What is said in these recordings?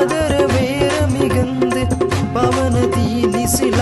காதர வேற மிகுந்து பவன தீனி சில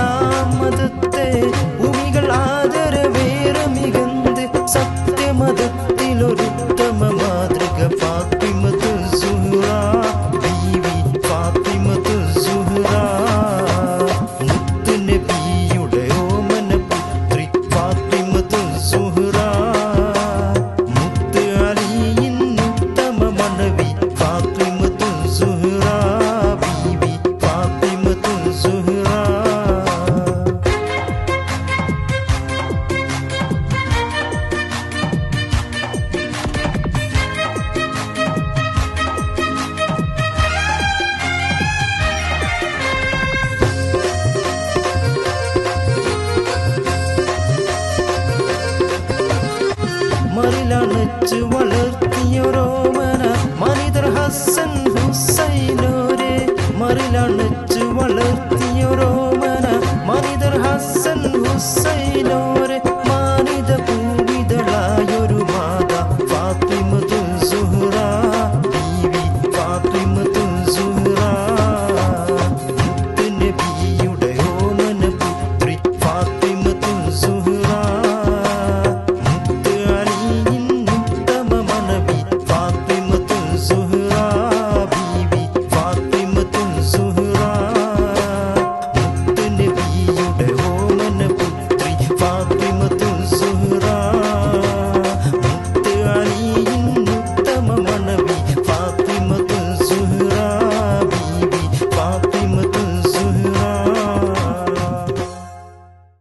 മലമറിലണച്ചു വളർത്തിയൊരോമന മനിതർ ഹസൻ ഹുസൈനോരെ മറിലണച്ചു വളർത്തി